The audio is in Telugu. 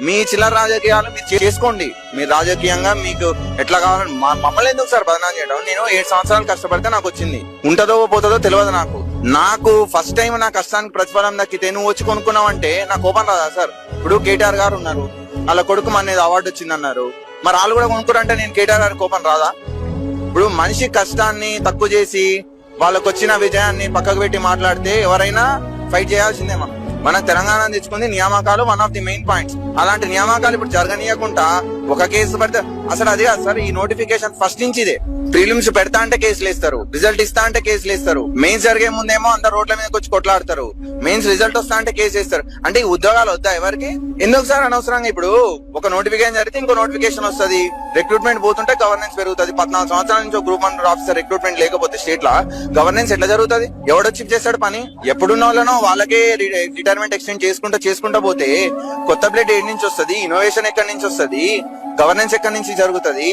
మీ చిల్లర రాజకీయాలు మీరు చేసుకోండి. మీరు రాజకీయంగా మీకు ఎట్లా కావాలని మా- మమ్మల్ని ఎందుకు సార్ బదనాం చేయడం? నేను ఏడు సంవత్సరాలు కష్టపడితే నాకు వచ్చింది. ఉంటదో పోతుందో తెలియదు నాకు. నాకు ఫస్ట్ టైం నా కష్టానికి ప్రతిఫలం దక్కితే నువ్వు వచ్చి కొనుక్కున్నావంటే నా కోపం రాదా సార్? ఇప్పుడు కేటీఆర్ గారు ఉన్నారు. వాళ్ళ కొడుకు మన అవార్డు వచ్చింది అన్నారు మరి వాళ్ళు కూడా కొనుక్కురంటే నేను కేటీఆర్ గారి కోపం రాదా? ఇప్పుడు మనిషి కష్టాన్ని తక్కువ చేసి వాళ్ళకు వచ్చిన విజయాన్ని పక్కకు పెట్టి మాట్లాడితే ఎవరైనా ఫైట్ చేయాల్సిందే మనం. మన తెలంగాణ తెచ్చుకుంది నియామకాలు one of the main points అలాంటి నియామకాలు ఇప్పుడు జరగనీయకుండా ఒక కేసు పడితే అసలు అది కాదు సార్ ఈ నోటిఫికేషన్ ఫస్ట్ నుంచి ఇదే. ప్రిలిమ్స్ పెడతా అంటే కేసులు వేస్తారు రిజల్ట్ ఇస్తా అంటే కేసులు వేస్తారు మెయిన్స్ జరిగే ముందేమో అందరు రోడ్ల మీద వచ్చి కొట్లాడతారు. మెయిన్స్ రిజల్ట్ వస్తా అంటే కేసు వేస్తారు అంటే ఈ ఉద్యోగాలు వద్దా ఎవరికి? ఎందుకు సార్ అనవసరంగా ఇప్పుడు ఒక నోటిఫికేషన్ జరిగితే ఇంకో నోటిఫికేషన్ వస్తుంది. రిక్రూట్మెంట్ పోతుంటే గవర్నెన్స్ పెరుగుతుంది. పద్నాలుగు సంవత్సరాల నుంచి గ్రూప్ వన్ ఆఫీసర్ రిక్రూట్మెంట్ లేకపోతే స్టేట్ లా గవర్నెన్స్ ఎట్లా జరుగుతుంది? ఎవడొచ్చి చేస్తాడు పని? ఎప్పుడున్న వాళ్ళనో వాళ్ళకే రిటైర్మెంట్ ఎక్స్టెండ్ చేసుకుంటా చేసుకుంటా పోతే కొత్త బ్లడ్ ఏడు నుంచి వస్తుంది? ఇన్నోవేషన్ ఎక్కడి నుంచి వస్తుంది? గవర్నెన్స్ ఎక్కడి నుంచి జరుగుతది?